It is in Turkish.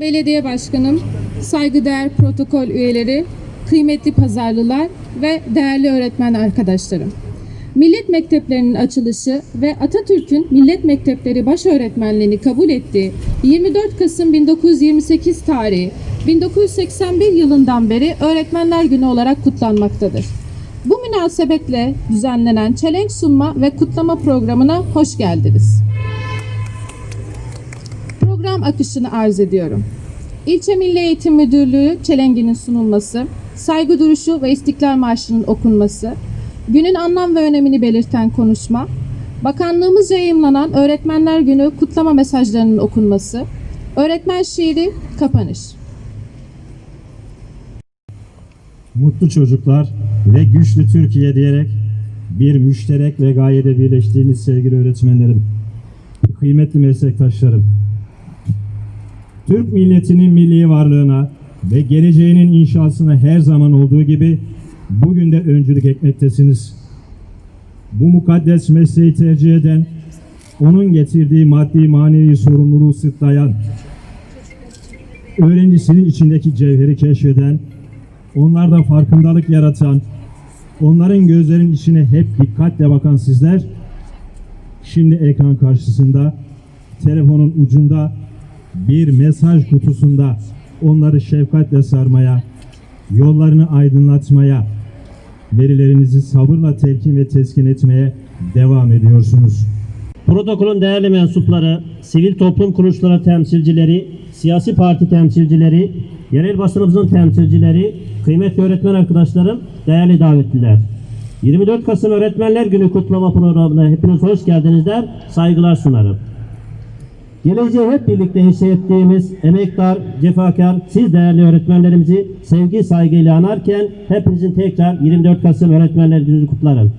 Belediye Başkanım, saygıdeğer protokol üyeleri, kıymetli pazarlılar ve değerli öğretmen arkadaşlarım. Millet Mekteplerinin açılışı ve Atatürk'ün Millet Mektepleri Baş Öğretmenliğini kabul ettiği 24 Kasım 1928 tarihi 1981 yılından beri Öğretmenler Günü olarak kutlanmaktadır. Bu münasebetle düzenlenen çelenk sunma ve kutlama programına hoş geldiniz. Program akışını arz ediyorum. İlçe Milli Eğitim Müdürlüğü çelenginin sunulması, saygı duruşu ve İstiklal Marşı'nın okunması, günün anlam ve önemini belirten konuşma, bakanlığımızca yayımlanan Öğretmenler Günü kutlama mesajlarının okunması, öğretmen şiiri, kapanış. Mutlu çocuklar ve güçlü Türkiye diyerek bir müşterek ve gayede birleştiğiniz sevgili öğretmenlerim, kıymetli meslektaşlarım. Türk milletinin milli varlığına ve geleceğinin inşasına her zaman olduğu gibi bugün de öncülük etmektesiniz. Bu mukaddes mesleği tercih eden, onun getirdiği maddi manevi sorumluluğu sırtlayan, öğrencisinin içindeki cevheri keşfeden, onlarda farkındalık yaratan, onların gözlerinin içine hep dikkatle bakan sizler, şimdi ekran karşısında, telefonun ucunda, bir mesaj kutusunda onları şefkatle sarmaya, yollarını aydınlatmaya, verilerinizi sabırla telkin ve teskin etmeye devam ediyorsunuz. Protokolün değerli mensupları, sivil toplum kuruluşları temsilcileri, siyasi parti temsilcileri, yerel basınımızın temsilcileri, kıymetli öğretmen arkadaşlarım, değerli davetliler. 24 Kasım Öğretmenler Günü kutlama programına hepiniz hoş geldiniz der, saygılar sunarım. Geleceği hep birlikte inşa ettiğimiz emektar, cefakar, siz değerli öğretmenlerimizi sevgi saygıyla anarken hepinizin tekrar 24 Kasım Öğretmenler Günü'nü kutlarım.